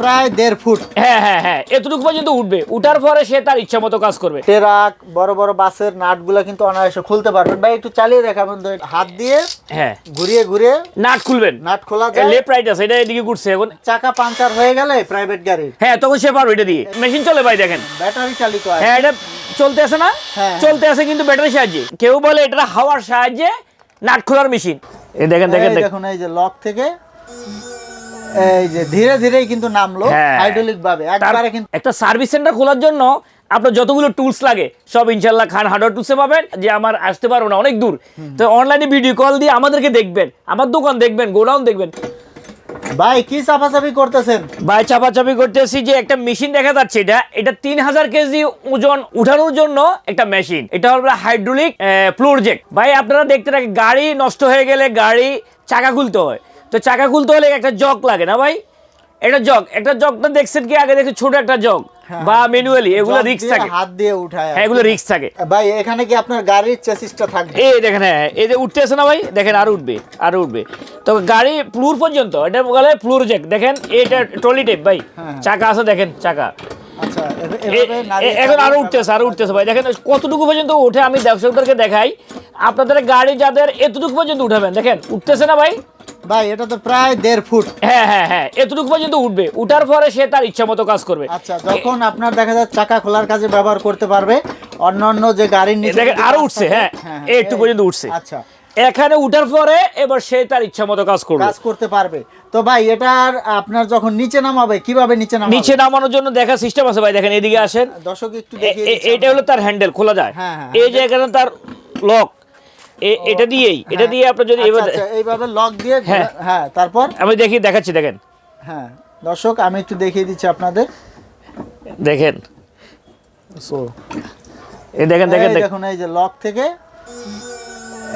প্রায় দেড় ফুট। হ্যাঁ হ্যাঁ হ্যাঁ এতটুকু পর্যন্ত উঠবে। উঠার পরে সে তার ইচ্ছা মতো কাজ করবে। ট্রাক বড় বড় বাসের নাটগুলো কিন্তু অনায়াসে খুলতে পারবেন। ভাই একটু চালিয়ে দেখাবেন হাত দিয়ে হ্যাঁ। ঘুরিয়ে ঘুরিয়ে নাট খুলবেন। নাট খোলা যায়। লেফট রাইট আছে এটা এদিকে ঘুরছে এখন। চাকা পাঞ্চার হয়ে গেলে প্রাইভেট গাড়ি হ্যাঁ তখন সে পারবে এটা দিয়ে। মেশিন চলে ভাই দেখেন। ব্যাটারি চালিত হ্যাঁ এটা চলতে আছে না? হ্যাঁ। চলতে আছে কিন্তু ব্যাটারি সাহায্যে। কেউ বলে এটা হাওয়ার সাহায্যে নাট খোলার মেশিন। দেখেন দেখেন দেখুন। এই যে লক থেকে এই যে ধীরে ধীরেই কিন্তু নামলো হ্যাঁ। হাইড্রোলিক ভাবে। একবারে কিন্তু একটা সার্ভিস সেন্টার খোলার জন্য আপনার যতগুলো টুলস লাগে সব ইনশাল্লাহ খান হার্ডওয়ার টুলসে পাবেন যে আমার আসতে পারব না অনেক দূর। তো অনলাইনে ভিডিও কল দিয়ে আমাদেরকে দেখবেন আমার দোকান দেখবেন গোডাউন দেখবেন। ভাই কি চাপাচাপি করতেছেন? ভাই চাপাচাপি করতেছি যে একটা মেশিন দেখা যাচ্ছে এটা এটা তিন হাজার কেজি ওজন উঠানোর জন্য একটা মেশিন এটা হলো হাইড্রোলিক ফ্লোরজেক ভাই আপনারা দেখতে থাকেন গাড়ি নষ্ট হয়ে গেলে গাড়ি চাকা খুলতে হয়। তো চাকা খুলতে হলে একটা জগ লাগে না ভাই? একটা জগ একটা জগটা দেখছেন কি? আগে দেখে ছোট একটা জগ বা ম্যানুয়ালি এগুলো রিক্স থাকে। হাত দিয়ে উঠায় হ্যাঁ এগুলো রিক্স থাকে। ভাই এখানে কি আপনার গাড়ির চেসিসটা থাকবে? এই দেখেন হ্যাঁ এই যে উঠতেছে না ভাই? দেখেন আরও উঠবে আরও উঠবে। তো গাড়ি ফ্লুর পর্যন্ত এটা বলে ফ্লুর জ্যাক দেখেন এটা ট্রলি টাইপ ভাই। হ্যাঁ। চাকা আছে দেখেন চাকা। আচ্ছা এখন আরও উঠতেছে আরও উঠতেছে ভাই। দেখেন কতটুকু পর্যন্ত উঠে আমি দর্শকদেরকে দেখাই। আপনাদের গাড়ি যাদের এতটুকু পর্যন্ত উঠাবেন দেখেন উঠতেছে না ভাই? ভাই এটা তো প্রায় দেড় ফুট। হ্যাঁ হ্যাঁ হ্যাঁ এতটুকু পর্যন্ত উঠবে। উঠার পরে সে তার ইচ্ছা মতো কাজ করবে। আচ্ছা যখন আপনার দেখা যাচ্ছে চাকা খোলার কাজে ব্যবহার করতে পারবে অন্যান্য যে গাড়ির নিচে দেখেন আরও উঠছে হ্যাঁ হ্যাঁ, এই একটু পর্যন্ত উঠছে। আচ্ছা। এখানে উঠার পরে এবার সে তার ইচ্ছা মতো কাজ করবে। কাজ করতে পারবে। তো ভাই এটার আপনার যখন নিচে নামাবে কীভাবে নিচে নামাবে? নিচে নামানোর জন্য দেখা সিস্টেম আছে ভাই দেখেন এদিকে আসেন। দর্শক একটু দেখিয়ে এটা হলো তার হ্যান্ডেল খোলা যায়। হ্যাঁ, হ্যাঁ, এই যে এখানে তার লক এটা দিয়েই এটা দিয়ে আপনার যদি আচ্ছা, এবার আচ্ছা, এইভাবে লক দিয়ে হ্যাঁ। হ্যাঁ তারপর? আমি দেখি দেখাচ্ছি দেখেন। হ্যাঁ দর্শক আমি একটু দেখিয়ে দিচ্ছি আপনাদের। দেখেন। সো এই দেখেন দেখেন দেখুন। এই যে লক থেকে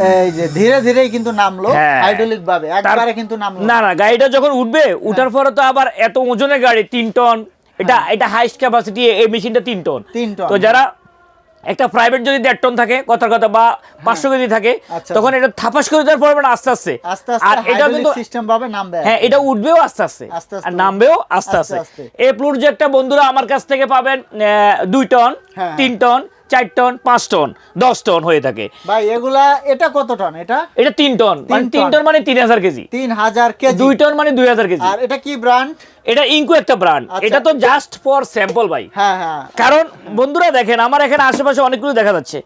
এই যে ধীরে ধীরেই কিন্তু নামলো হ্যাঁ। হাইড্রোলিক ভাবে একবারে কিন্তু নামলো না না গাড়িটা যখন উঠবে উঠার পরে তো আবার এত ওজনের গাড়ি তিন টন এটা এটা হাইস্ট ক্যাপাসিটি এই মেশিনটা তিন টন হ্যাঁ। তিন টন। তো যারা একটা প্রাইভেট যদি দেড় টন থাকে কথার কথা বা পাঁচশো কেজি থাকে আচ্ছা। তখন এটা থাপাস করে দেওয়ার পড়বে না আস্তে আস্তে আর এটা কিন্তু সিস্টেম ভাবে নামবে হ্যাঁ এটা উঠবেও আস্তে আস্তে আর নামবেও আস্তে আস্তে। এই প্রজেক্টটা বন্ধুরা আমার কাছ থেকে পাবেন দুই টন হ্যাঁ। তিন টন চার টন পাঁচ টন দশ টন হয়ে থাকে। ভাই এগুলা এটা কত টন? এটা? এটা তিন টন মানে তিন টন। মানে তিন হাজার কেজি। তিন হাজার কেজি। দুই টন মানে দুই হাজার কেজি। আর এটা কি ব্র্যান্ড এটা ইনকো একটা ব্র্যান্ড আচ্ছা। এটা তো জাস্ট ফর স্যাম্পল ভাই। হ্যাঁ হ্যাঁ। কারণ বন্ধুরা দেখেন আমার এখানে আশেপাশে অনেকগুলো দেখা যাচ্ছে।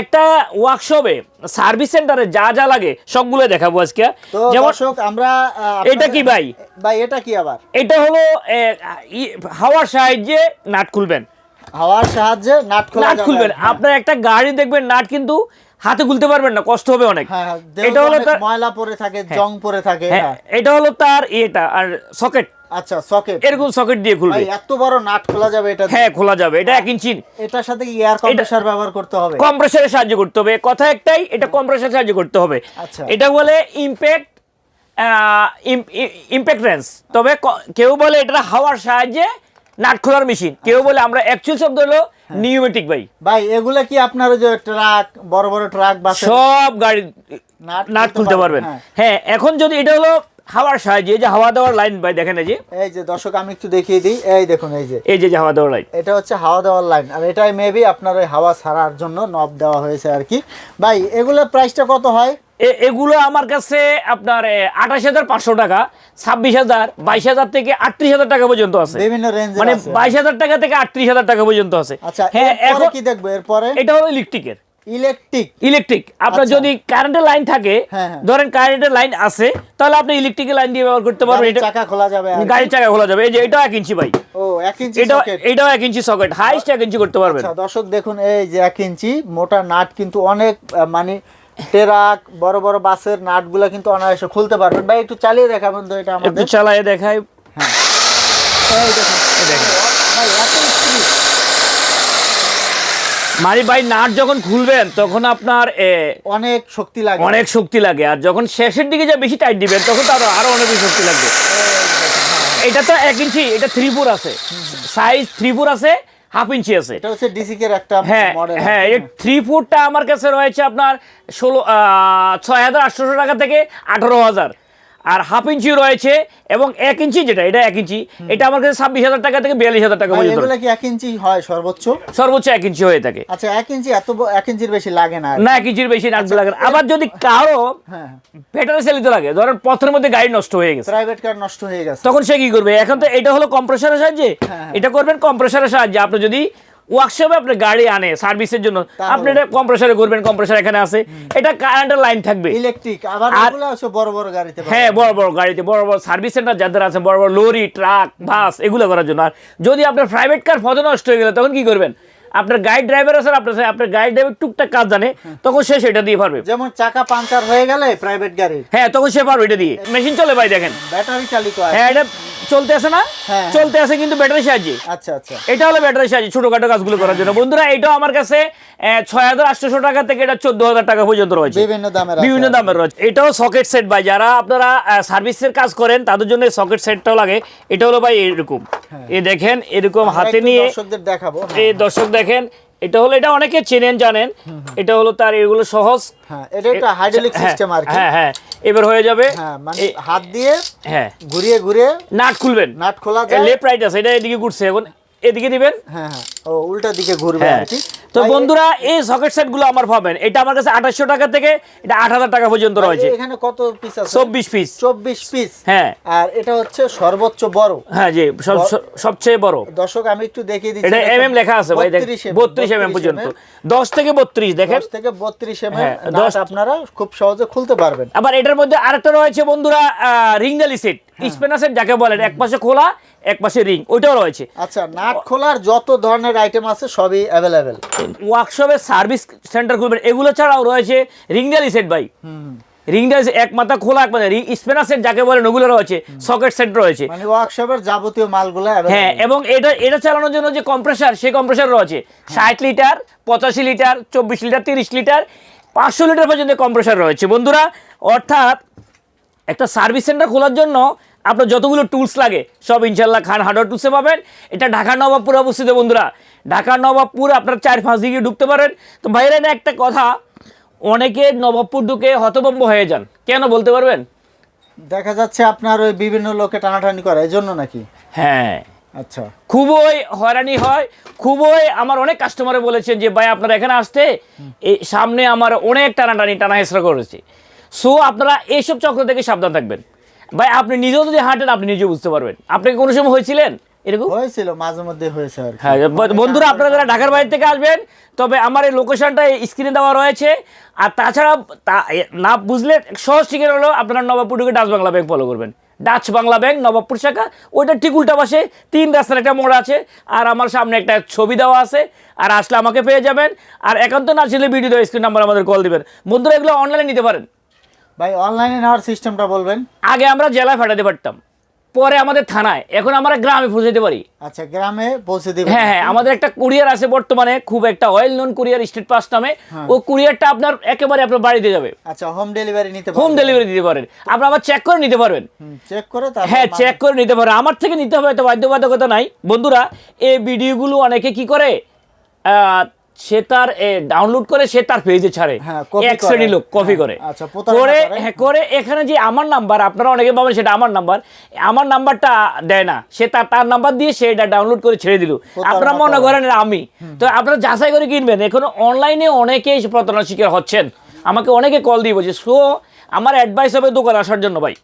একটা ওয়ার্কশপে সার্ভিস সেন্টারে যা যা লাগে সবগুলো দেখাবো আজকে। যেমন আমরা এটা কি ভাই? ভাই এটা কি আবার? এটা হলো হাওয়ার সাহায্যে নাট খুলবেন। হাওয়ার সাহায্যে নাট খোলা নাট খুলবেন। হ্যাঁ। আপনার একটা গাড়ি দেখবেন নাট কিন্তু হাতে খুলতে পারবেন না কষ্ট হবে অনেক। হ্যাঁ হ্যাঁ, এটা হলো তার ময়লা পড়ে থাকে জং পড়ে থাকে হ্যাঁ, হ্যাঁ। এটা হলো তার ইয়েটা আর সকেট। আচ্ছা সকেট। এরকম সকেট দিয়ে খুলবে। এত বড় নাট খোলা যাবে এটা হ্যাঁ খোলা যাবে এটা এক ইঞ্চি। এটার সাথে এয়ার কম্প্রেসার ব্যবহার করতে হবে? কম্প্রেসারের সাহায্য করতে হবে। কথা একটাই এটা কম্প্রেসার সাহায্য করতে হবে। আচ্ছা। এটা বলে ইমপ্যাক্ট ইমপ্যাক্ট রেঞ্জ তবে কেউ বলে এটা হাওয়ার সাহায্যে নাট খোলার মেশিন। কেউ বলে আমরা অ্যাকচুয়াল শব্দ হলো নিউমেটিক ভাই। ভাই এগুলা কি আপনার যে ট্রাক বড় বড় ট্রাক বাস সব গাড়ি নাট খুলতে পারবেন, পারবেন। হ্যাঁ। এখন যদি এটা হলো হাওয়ার সাহায্যে এই যে হাওয়া দেওয়ার লাইন ভাই দেখেন এই যে। এই যে দর্শক আমি একটু দেখিয়ে দিই। এই দেখুন এই যে। এই যে হাওয়া দেওয়ার লাইন এটা হচ্ছে হাওয়া দেওয়ার লাইন আর এটাই মেবি আপনার ওই হাওয়া ছাড়ার জন্য নব দেওয়া হয়েছে আর কি। ভাই এগুলোর প্রাইসটা কত হয়? এগুলো আমার কাছে আপনার আঠাশ হাজার পাঁচশো টাকা ছাব্বিশ হাজার বাইশ হাজার থেকে আটত্রিশ হাজার টাকা পর্যন্ত আছে। বিভিন্ন রেঞ্জের মানে বাইশ হাজার টাকা থেকে আটত্রিশ হাজার টাকা পর্যন্ত আছে। আচ্ছা হ্যাঁ এখন কি দেখব? এরপরে? এটা হলো ইলেকট্রিকের ইলেকট্রিক ইলেকট্রিক আপনার আচ্ছা। যদি কারেন্টের লাইন থাকে হ্যাঁ, হ্যাঁ। ধরেন কারেন্টের লাইন আছে তাহলে আপনি ইলেকট্রিকের লাইন দিয়ে ব্যবহার করতে পারবেন। এটা চাকা খোলা যাবে গাড়ির চাকা খোলা যাবে। এই যে এটাও এক ইঞ্চি ভাই। ও এক ইঞ্চি এটা এটাও ইঞ্চি সকেট হাইস্ট ইঞ্চি করতে পারবেন। আচ্ছা দর্শক দেখুন এই যে এক ইঞ্চি মোটা নাট কিন্তু অনেক মানে ট্রাক বড় বড় বাসের নাটগুলো কিন্তু অনায়াসে খুলতে পারবেন। ভাই একটু চালিয়ে দেখাবেন তো এটা আমাদের। একটু চালায় দেখাই। এই দেখুন ভাই এত স্পিড মারি ভাই নাট যখন খুলবেন তখন আপনার অনেক শক্তি লাগে। অনেক শক্তি লাগে। আর যখন শেষের দিকে যে বেশি টাইট দিবেন তখন তো আরও আরও অনেক বেশি শক্তি লাগবে। এটা তো এক ইঞ্চি এটা থ্রি ফোর আছে সাইজ থ্রি ফোর আছে হাফ ইঞ্চি আছে। এটা হচ্ছে ডিসিকের একটা হ্যাঁ হ্যাঁ এই থ্রি ফুটটা আমার কাছে রয়েছে আপনার ষোলো ছয় হাজার আটশোশো টাকা থেকে আঠারো হাজার। আর হাফ ইঞ্চি রয়েছে এবং এক ইঞ্চি যেটা এটা এক ইঞ্চি। এটা আমার কাছে ছাব্বিশ হাজার টাকা থেকে বিয়াল্লিশ হাজার টাকা পর্যন্ত কি এক ইঞ্চি হয় সর্বোচ্চ? সর্বোচ্চ এক ইঞ্চি হয়ে থাকে। আচ্ছা এক ইঞ্চি এত এক ইঞ্চির বেশি লাগে না না এক ইঞ্চির বেশি নাটগুলো লাগে না। আবার যদি কারও হ্যাঁ ব্যাটারি চালিত লাগে ধরেন পথের মধ্যে গাড়ি নষ্ট হয়ে গেছে। প্রাইভেট কার নষ্ট হয়ে গেছে। তখন সে কি করবে? এখন তো এটা হলো কম্প্রেসারের সাহায্যে। হ্যাঁ। এটা করবেন কম্প্রেসারের সাহায্যে। আপনি যদি ওয়ার্কশপে আপনি গাড়ি আনে সার্ভিসের জন্য। আপনি এটা কম্প্রেসারে করবেন কম্প্রেসার এখানে আছে। এটা কারেন্টের লাইন থাকবে। ইলেকট্রিক আবার আছে বড় বড় গাড়িতে হ্যাঁ বড় বড় গাড়িতে বড় বড় সার্ভিস সেন্টার যাদের আছে বড় বড় লরি ট্রাক বাস এগুলো করার জন্য। আর যদি আপনার প্রাইভেট কার ফটো নষ্ট হয়ে গেলে তখন কি করবেন? আপনার গাইড ড্রাইভার আছে আপনার সাথে আপনার গাইড ড্রাইভার টুকটাক কাজ জানে তখন সে সেটা দিয়ে পারবে। যেমন চাকা পাঞ্চার হয়ে গেলে প্রাইভেট গাড়ি হ্যাঁ তখন সে পারবে এটা দিয়ে। মেশিন চলে ভাই দেখেন। ব্যাটারি চালিত হ্যাঁ এটা চলতে আছে না? হ্যাঁ। চলতে আছে কিন্তু ব্যাটারি সাহায্যে। আচ্ছা আচ্ছা। এটা হলো ব্যাটারি সাহায্যে ছোটখাটো কাজগুলো করার জন্য। বন্ধুরা এটাও আমার কাছে ছয় হাজার আটশোশো টাকা থেকে এটা চোদ্দ হাজার টাকা পর্যন্ত রয়েছে। বিভিন্ন দামের বিভিন্ন দামের রয়েছে। এটাও সকেট সেট ভাই। যারা আপনারা সার্ভিসের কাজ করেন তাদের জন্য সকেট সেটটাও লাগে। এটা হলো ভাই এরকম। এই দেখেন এরকম হাতে নিয়ে দর্শকদের দেখাবো। এই দর্শক দেখেন এটা হলো এটা অনেকে চেনেন জানেন। এটা হলো তার এগুলো সহজ। হ্যাঁ এটা একটা হাইড্রোলিক হ্যাঁ, সিস্টেম আর কি। হ্যাঁ হ্যাঁ। এবার হয়ে যাবে হ্যাঁ মানে হাত দিয়ে হ্যাঁ। ঘুরিয়ে ঘুরিয়ে নাট খুলবেন। নাট খোলা যায়। লেফট রাইট আছে এটা এদিকে ঘুরছে। এখন এদিকে দিবেন? হ্যাঁ হ্যাঁ। ও উল্টা দিকে ঘুরবে হ্যাঁ। আর কি তো বন্ধুরা এই সকেট সেটগুলো আমার পাবেন। এটা আমার কাছে আঠাশশো টাকা থেকে এটা আট হাজার টাকা পর্যন্ত রয়েছে। এখানে কত পিস আছে? চব্বিশ পিস চব্বিশ পিস হ্যাঁ। আর এটা হচ্ছে সর্বোচ্চ বড়। হ্যাঁ জি সব- সব- সবচেয়ে বড়। দর্শক আমি একটু দেখিয়ে দিচ্ছি। এটা এম এম লেখা আছে ভাই দেখেন 32 বত্রিশ এম এম পর্যন্ত। দশ থেকে বত্রিশ দেখেন। দশ থেকে বত্রিশ এম হ্যাঁ, দশ- আপনারা খুব সহজে খুলতে পারবেন। আবার এটার মধ্যে আরেকটা রয়েছে বন্ধুরা রিংডালি সেট স্পেনার সেট যাকে বলেন এক পাশে খোলা এক পাশে রিং ওইটাও রয়েছে। আচ্ছা নাট খোলার যত ধরনের আইটেম আছে সবই অ্যাভেলেবেল ওয়ার্কশপের সার্ভিস সেন্টার খুলবেন এগুলো ছাড়াও রয়েছে রিংডালি সেট ভাই। রিংডালি এক মাথা খোলা এক মাথা রিং স্পেনার সেট যাকে বলেন ওগুলো রয়েছে সকেট সেট রয়েছে। মানে ওয়ার্কশপের যাবতীয় মালগুলো হ্যাঁ এবং এটা এটা চালানোর জন্য যে কম্প্রেসার সেই কম্প্রেসার রয়েছে। ষাট লিটার পঁচাশি লিটার চব্বিশ লিটার তিরিশ লিটার পাঁচশো লিটার পর্যন্ত কম্প্রেসার রয়েছে। বন্ধুরা অর্থাৎ একটা সার্ভিস সেন্টার খোলার জন্য আপনার যতগুলো টুলস লাগে সব ইনশাল্লাহ খান হার্ডওয়ার টুলসে পাবেন। এটা ঢাকা নবাবপুরে অবস্থিত বন্ধুরা। ঢাকা নবাবপুর আপনার চার পাঁচ দিকে ঢুকতে পারেন। তো বাইরে না একটা কথা অনেকে নবাবপুর ঢুকে হতভম্ব হয়ে যান। কেন বলতে পারবেন? দেখা যাচ্ছে আপনার ওই বিভিন্ন লোকে টানাটানি করে এই জন্য নাকি? হ্যাঁ। আচ্ছা। খুবই হয়রানি হয়। খুবই আমার অনেক কাস্টমারে বলেছেন যে ভাই আপনারা এখানে আসতে এই সামনে আমার অনেক টানাটানি টানা হেসরা করেছে। সো আপনারা এইসব চক্র থেকে সাবধান থাকবেন। ভাই আপনি নিজেও যদি হাঁটেন আপনি নিজেও বুঝতে পারবেন। আপনি কোনো সময় হয়েছিলেন? এরকম? হয়েছিল মাঝে মধ্যে হয়েছে আর হ্যাঁ বন্ধুরা আপনারা যারা ঢাকার বাইরে থেকে আসবেন তবে আমার এই লোকেশনটা স্ক্রিনে দেওয়া রয়েছে। আর তাছাড়া না বুঝলে সহজ ঠিকানা হলো আপনারা নবাবপুর ঢুকে ডাচ বাংলা ব্যাংক ফলো করবেন। ডাচ বাংলা ব্যাংক নবাবপুর শাখা ওইটা ঠিক উল্টা পাশে তিন রাস্তার একটা মোড় আছে। আর আমার সামনে একটা ছবি দেওয়া আছে। আর আসলে আমাকে পেয়ে যাবেন। আর একান্ত না ছিল ভিডিও দেওয়া স্ক্রিন নাম্বার আমাদের কল দিবেন। বন্ধুরা এগুলো অনলাইনে নিতে পারেন। ভাই অনলাইনে নেওয়ার সিস্টেমটা বলবেন? আগে আমরা জেলায় ফাটাতে পারতাম। পরে আমাদের থানায়। এখন আমরা গ্রামে পৌঁছাতে পারি। আচ্ছা গ্রামে পৌঁছে দিবেন। হ্যাঁ হ্যাঁ আমাদের একটা কুরিয়ার আছে বর্তমানে খুব একটা well known courier Steadfast নামে ও কুরিয়ারটা আপনার একেবারে আপনার বাড়িতে যাবে। আচ্ছা হোম ডেলিভারি নিতে হোম ডেলিভারি দিতে পারেন। আপনার আবার চেক করে নিতে পারবেন। চেক করে তারপর হ্যাঁ চেক করে নিতে পারেন আমার থেকে নিতে হবে তো বাধ্যবাধকতা নাই। বন্ধুরা এই ভিডিওগুলো অনেকে কি করে? সে তার ডাউনলোড করে সে তার পেজে ছাড়ে। হ্যাঁ, এক শ্রেণি লোক কপি হ্যাঁ, করে। আচ্ছা, করে করে। হ্যাঁ এখানে যে আমার নাম্বার আপনারা অনেকে পাবেন সেটা আমার নাম্বার আমার নাম্বারটা দেয় না। সে তার তার নাম্বার দিয়ে সে এটা ডাউনলোড করে ছেড়ে দিল। আপনারা মনে করেন আমি। তো আপনারা যাচাই করে কিনবেন। এখন অনলাইনে অনেকেই প্রতারণার শিকার হচ্ছেন। আমাকে অনেকে কল দিয়ে বলছে সো আমার অ্যাডভাইস হবে দোকান আসার জন্য ভাই।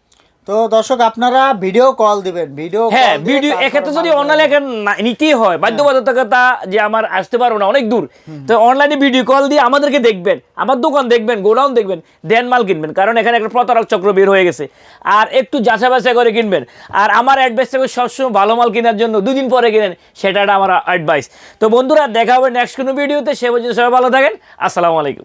তো দর্শক আপনারা ভিডিও কল দিবেন ভিডিও হ্যাঁ ভিডিও এক্ষেত্রে যদি অনলাইনে নিতেই হয় বাধ্যবাধকতা যে আমার আসতে পারব না অনেক দূর। তো অনলাইনে ভিডিও কল দিয়ে আমাদেরকে দেখবেন আমার দোকান দেখবেন গোডাউন দেখবেন দেন মাল কিনবেন। কারণ এখানে একটা প্রতারক চক্র বের হয়ে গেছে। আর একটু যাচাই বাছাই করে কিনবেন। আর আমার অ্যাডভাইস থেকে সবসময় ভালো মাল কেনার জন্য দুদিন পরে কিনেন সেটা আমার অ্যাডভাইস তো বন্ধুরা দেখা হবে নেক্সট কোনো ভিডিওতে সে পর্যন্ত সবাই ভালো থাকেন। আসসালামু আলাইকুম।